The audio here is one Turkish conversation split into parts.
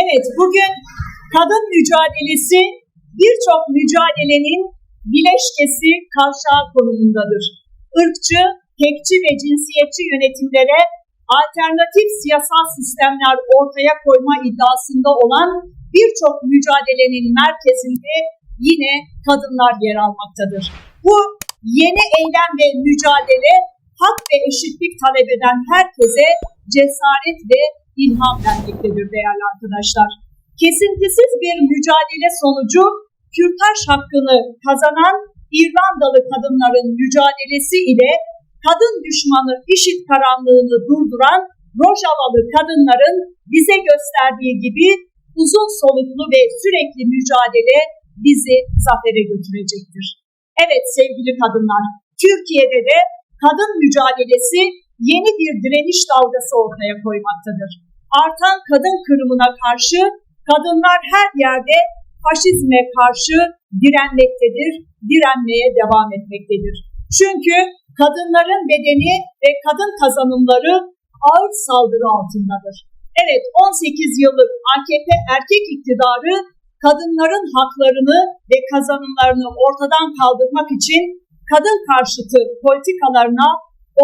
Evet, bugün kadın mücadelesi birçok mücadelenin bileşkesi kavşağı konumundadır. Irkçı, tekçi ve cinsiyetçi yönetimlere alternatif siyasal sistemler ortaya koyma iddiasında olan birçok mücadelenin merkezinde yine kadınlar yer almaktadır. Bu yeni eylem ve mücadele hak ve eşitlik talep eden herkese cesaret ve ilham vermektedir değerli arkadaşlar. Kesintisiz bir mücadele sonucu kürtaj hakkını kazanan İrlandalı kadınların mücadelesi ile kadın düşmanı işit karanlığını durduran Rojavalı kadınların bize gösterdiği gibi uzun soluklu ve sürekli mücadele bizi zafere götürecektir. Evet sevgili kadınlar, Türkiye'de de kadın mücadelesi yeni bir direniş dalgası ortaya koymaktadır. Artan kadın kırımına karşı kadınlar her yerde faşizme karşı direnmektedir, direnmeye devam etmektedir. Çünkü kadınların bedeni ve kadın kazanımları ağır saldırı altındadır. Evet 18 yıllık AKP erkek iktidarı kadınların haklarını ve kazanımlarını ortadan kaldırmak için kadın karşıtı politikalarına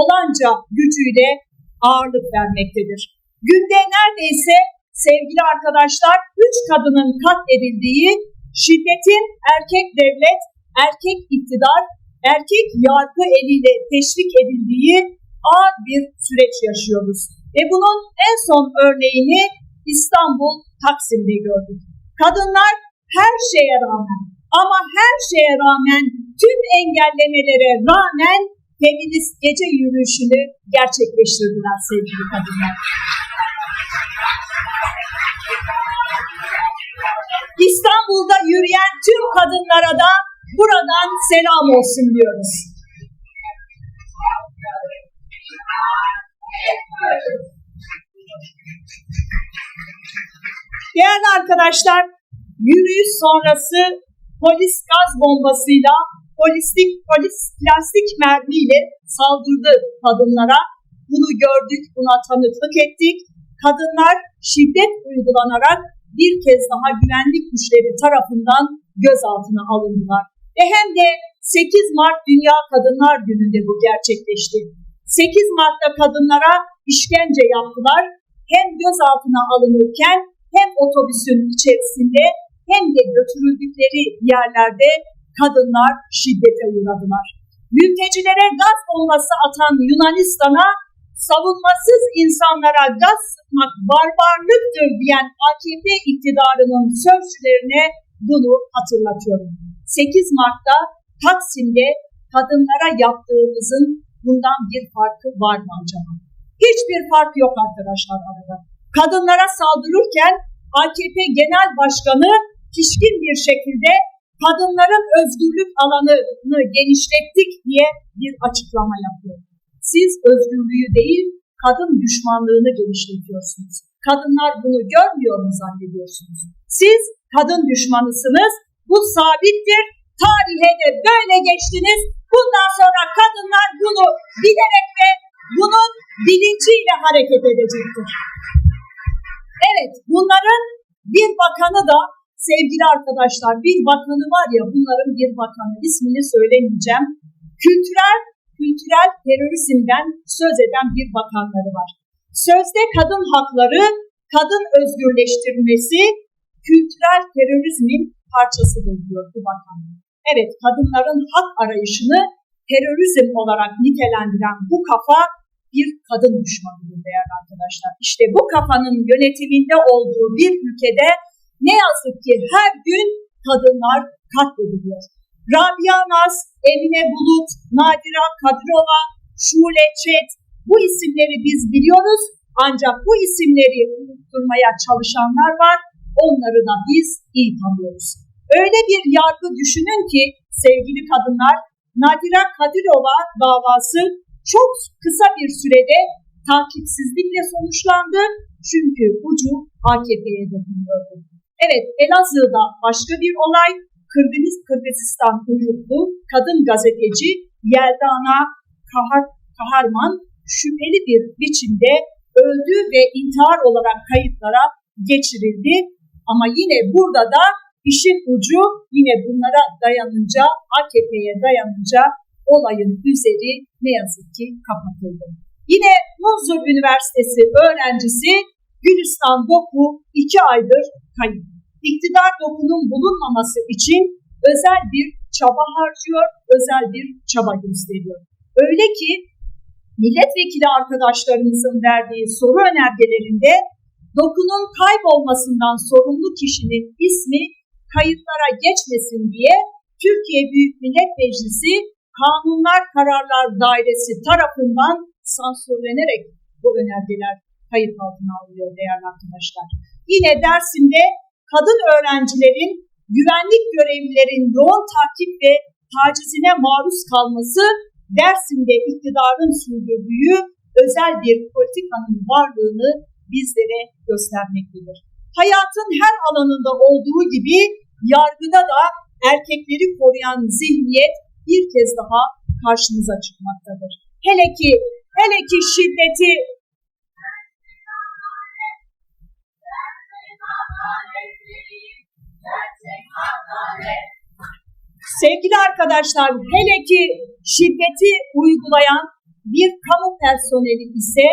olanca gücüyle ağırlık vermektedir. Günde neredeyse sevgili arkadaşlar üç kadının katledildiği şiddetin erkek devlet, erkek iktidar, erkek yargı eliyle teşvik edildiği ağır bir süreç yaşıyoruz. Ve bunun en son örneğini İstanbul Taksim'de gördük. Kadınlar her şeye rağmen ama her şeye rağmen tüm engellemelere rağmen feminist gece yürüyüşünü gerçekleştirdiler sevgili kadınlar. İstanbul'da yürüyen tüm kadınlara da buradan selam olsun diyoruz. Değerli arkadaşlar, yürüyüş sonrası polis gaz bombasıyla, polislik, polis plastik mermiyle saldırdı kadınlara. Bunu gördük, buna tanıklık ettik. Kadınlar şiddet uygulanarak bir kez daha güvenlik güçleri tarafından gözaltına alındılar. Ve hem de 8 Mart Dünya Kadınlar Günü'nde bu gerçekleşti. 8 Mart'ta kadınlara işkence yaptılar. Hem gözaltına alınırken hem otobüsün içerisinde hem de götürüldükleri yerlerde kadınlar şiddete uğradılar. Mültecilere gaz bombası atan Yunanistan'a savunmasız insanlara gaz sıkmak barbarlıktır diyen AKP iktidarının sözcülerine bunu hatırlatıyorum. 8 Mart'ta Taksim'de kadınlara yaptığımızın bundan bir farkı var mı acaba? Hiçbir fark yok arkadaşlar arada. Kadınlara saldırırken AKP Genel Başkanı pişkin bir şekilde kadınların özgürlük alanını genişlettik diye bir açıklama yapıyor. Siz özgürlüğü değil, kadın düşmanlığını genişletiyorsunuz. Kadınlar bunu görmüyor mu zannediyorsunuz? Siz kadın düşmanısınız, bu sabittir. Tarihe de böyle geçtiniz. Bundan sonra kadınlar bunu bilerek ve bunun bilinciyle hareket edecektir. Evet, bunların bir bakanı da sevgili arkadaşlar bir bakanı var ya bunların bir bakanı ismini söylemeyeceğim. Kültürel kültürel terörizmden söz eden bir bakanları var. Sözde kadın hakları, kadın özgürleştirilmesi kültürel terörizmin parçasıdır diyor bu bakan. Evet kadınların hak arayışını terörizm olarak nitelendiren bu kafa bir kadın düşmanıdır değerli arkadaşlar. İşte bu kafanın yönetiminde olduğu bir ülkede ne yazık ki her gün kadınlar katlediliyor. Rabia Naz, Emine Bulut, Nadira Kadirova, Şule Çet bu isimleri biz biliyoruz ancak bu isimleri unutturmaya çalışanlar var. Onları da biz iyi tanıyoruz. Öyle bir yargı düşünün ki sevgili kadınlar Nadira Kadirova davası çok kısa bir sürede takipsizlikle sonuçlandı. Çünkü ucu AKP'ye dokunuyordu. Evet Elazığ'da başka bir olay Kırgız Kırgızistan uyruklu kadın gazeteci Yeldana Kahar, Kaharman şüpheli bir biçimde öldü ve intihar olarak kayıtlara geçirildi. Ama yine burada da işin ucu yine bunlara dayanınca, AKP'ye dayanınca olayın üzeri ne yazık ki kapatıldı. Yine Muzur Üniversitesi öğrencisi Gülistan Doku iki aydır kayıp. İktidar dokunun bulunmaması için özel bir çaba harcıyor, özel bir çaba gösteriyor. Öyle ki milletvekili arkadaşlarımızın verdiği soru önergelerinde dokunun kaybolmasından sorumlu kişinin ismi kayıtlara geçmesin diye Türkiye Büyük Millet Meclisi Kanunlar Kararlar Dairesi tarafından sansürlenerek bu önergeler kayıt altına alınıyor değerli arkadaşlar. Yine Dersim'de kadın öğrencilerin güvenlik görevlilerin yoğun takip ve tacizine maruz kalması Dersim'de iktidarın sürdürdüğü özel bir politikanın varlığını bizlere göstermektedir. Hayatın her alanında olduğu gibi yargıda da erkekleri koruyan zihniyet bir kez daha karşımıza çıkmaktadır. Hele ki hele ki şiddeti Sevgili arkadaşlar, hele ki şiddeti uygulayan bir kamu personeli ise,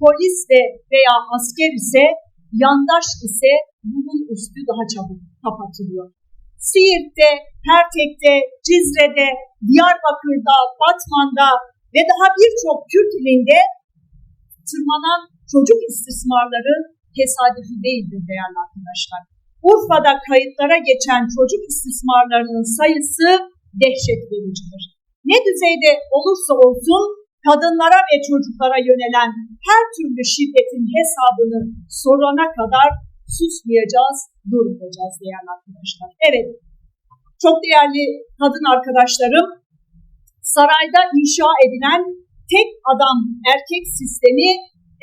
polis ve veya asker ise, yandaş ise bunun üstü daha çabuk kapatılıyor. Siirt'te, Pertek'te, Cizre'de, Diyarbakır'da, Batman'da ve daha birçok Kürt ilinde tırmanan çocuk istismarları tesadüfi değildir değerli arkadaşlar. Urfa'da kayıtlara geçen çocuk istismarlarının sayısı dehşet vericidir. Ne düzeyde olursa olsun kadınlara ve çocuklara yönelen her türlü şiddetin hesabını sorana kadar susmayacağız, durmayacağız değerli arkadaşlar. Evet, çok değerli kadın arkadaşlarım, sarayda inşa edilen tek adam erkek sistemi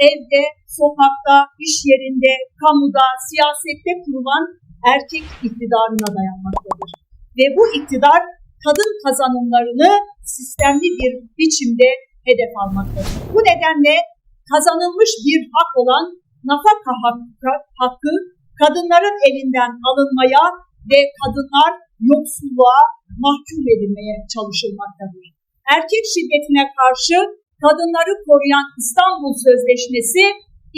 evde, sokakta, iş yerinde, kamuda, siyasette kurulan erkek iktidarına dayanmaktadır. Ve bu iktidar kadın kazanımlarını sistemli bir biçimde hedef almaktadır. Bu nedenle kazanılmış bir hak olan nafaka hakkı, kadınların elinden alınmaya ve kadınlar yoksulluğa mahkum edilmeye çalışılmaktadır. Erkek şiddetine karşı kadınları koruyan İstanbul Sözleşmesi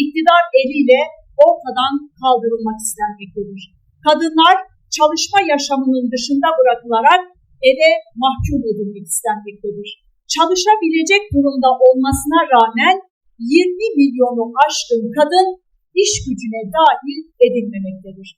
iktidar eliyle ortadan kaldırılmak istenmektedir. Kadınlar çalışma yaşamının dışında bırakılarak eve mahkum edilmek istenmektedir. Çalışabilecek durumda olmasına rağmen 20 milyonu aşkın kadın iş gücüne dahil edilmemektedir.